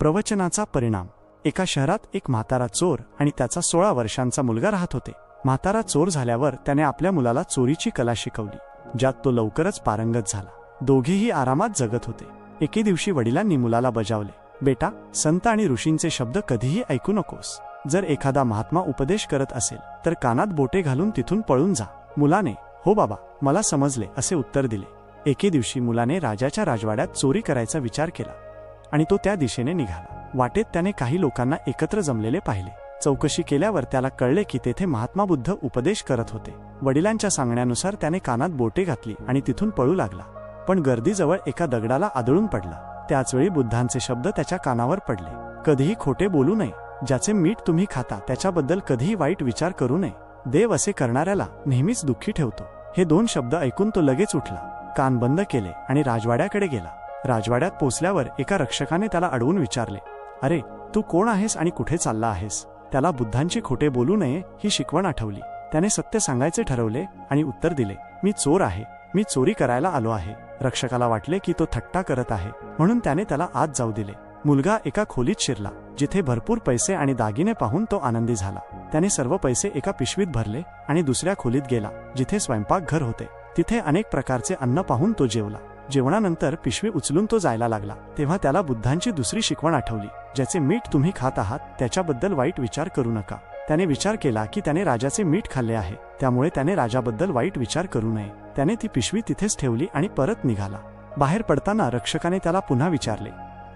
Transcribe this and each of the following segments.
प्रवचनाचा परिणाम. एका शहरात एक म्हातारा चोर आणि त्याचा सोळा वर्षांचा मुलगा राहत होते. म्हातारा चोर झाल्यावर त्याने आपल्या मुलाला चोरीची कला शिकवली ज्यात तो लवकरच पारंगत झाला. दोघेही आरामात जगत होते. एके दिवशी वडिलांनी मुलाला बजावले बेटा संत आणि ऋषींचे शब्द कधीही ऐकू नकोस. जर एखादा महात्मा उपदेश करत असेल तर कानात बोटे घालून तिथून पळून जा. मुलाने हो बाबा मला समजले असे उत्तर दिले. एके दिवशी मुलाने राजाच्या राजवाड्यात चोरी करायचा विचार केला. आणि तो त्या दिशेने निघाला. वाटेत त्याने काही लोकांना एकत्र जमलेले पाहिले. चौकशी केल्यावर त्याला कळले की तेथे महात्मा बुद्ध उपदेश करत होते. वडिलांच्या सांगण्यानुसार त्याने कानात बोटे घातली आणि तिथून पळू लागला. पण गर्दीजवळ एका दगडाला आदळून पडला. त्याचवेळी बुद्धांचे शब्द त्याच्या कानावर पडले. कधीही खोटे बोलू नये. ज्याचे मीठ तुम्ही खाता त्याच्याबद्दल कधीही वाईट विचार करू नये. देव असे करणाऱ्याला नेहमीच दुःखी ठेवतो. हे दोन शब्द ऐकून तो लगेच उठला. कान बंद केले आणि राजवाड्याकडे गेला. राजवाड्यात पोचल्यावर एका रक्षकाने त्याला अडवून विचारले अरे तू कोण आहेस आणि कुठे चालला आहेस? त्याला बुद्धांची खोटे बोलू नये ही शिकवण आठवली. त्याने सत्य सांगायचे ठरवले आणि उत्तर दिले मी चोर आहे. मी चोरी करायला आलो आहे. रक्षकाला वाटले की तो थट्टा करत आहे. म्हणून त्याने त्याला आत जाऊ दिले. मुलगा एका खोलीत शिरला जिथे भरपूर पैसे आणि दागिने पाहून तो आनंदी झाला. त्याने सर्व पैसे एका पिशवीत भरले आणि दुसऱ्या खोलीत गेला जिथे स्वयंपाकघर होते. तिथे अनेक प्रकारचे अन्न पाहून तो जेवला. जेवणानंतर पिशवी उचलून तो जायला लागला. तेव्हा त्याला बुद्धांची दुसरी शिकवण आठवली. ज्याचे मीठ तुम्ही खात आहात त्याच्याबद्दल वाईट विचार करू नका. त्याने विचार केला की त्याने राजाचे मीठ खाल्ले आहे. त्यामुळे त्याने राजाबद्दल वाईट विचार करू नये. त्याने ती पिशवी तिथेच ठेवली आणि परत निघाला. बाहेर पडताना रक्षकाने त्याला पुन्हा विचारले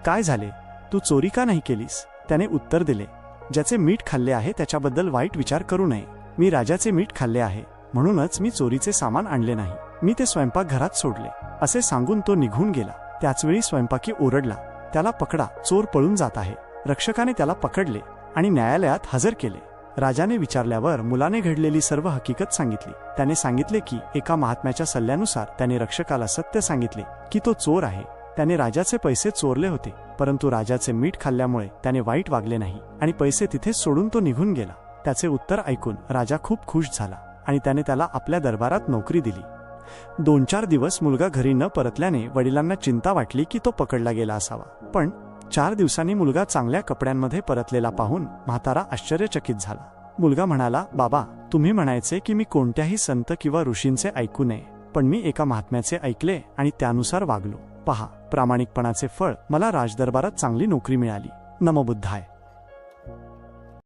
काय झाले? तू चोरी का नाही केलीस? त्याने उत्तर दिले ज्याचे मीठ खाल्ले आहे त्याच्याबद्दल वाईट विचार करू नये. मी राजाचे मीठ खाल्ले आहे. म्हणूनच मी चोरीचे सामान आणले नाही. मी ते स्वयंपाकघरात सोडले. असे सांगून तो निघून गेला. त्याचवेळी स्वयंपाकी ओरडला. त्याला पकडा चोर पळून जात आहे. रक्षकाने त्याला पकडले आणि न्यायालयात हजर केले. राजाने विचारल्यावर मुलाने घडलेली सर्व हकीकत सांगितली. त्याने सांगितले की एका महात्म्याच्या सल्ल्यानुसार त्याने रक्षकाला सत्य सांगितले की तो चोर आहे. त्याने राजाचे पैसे चोरले होते परंतु राजाचे मीठ खाल्ल्यामुळे त्याने वाईट वागले नाही आणि पैसे तिथेच सोडून तो निघून गेला. त्याचे उत्तर ऐकून राजा खूप खुश झाला आणि त्याने त्याला आपल्या दरबारात नोकरी दिली. दोन चार दिवस मुलगा घरी न परतल्याने वडिलांना चिंता वाटली की तो पकडला गेला असावा. पण चार दिवसांनी मुलगा चांगल्या कपड्यांमध्ये परतलेला पाहून म्हातारा आश्चर्यचकित झाला. मुलगा म्हणाला बाबा तुम्ही म्हणायचे की मी कोणत्याही संत किंवा ऋषींचे ऐकू नये पण मी एका महात्म्याचे ऐकले आणि त्यानुसार वागलो. पहा प्रामाणिकपणाचे फळ मला राजदरबारात चांगली नोकरी मिळाली. नमबुद्धाय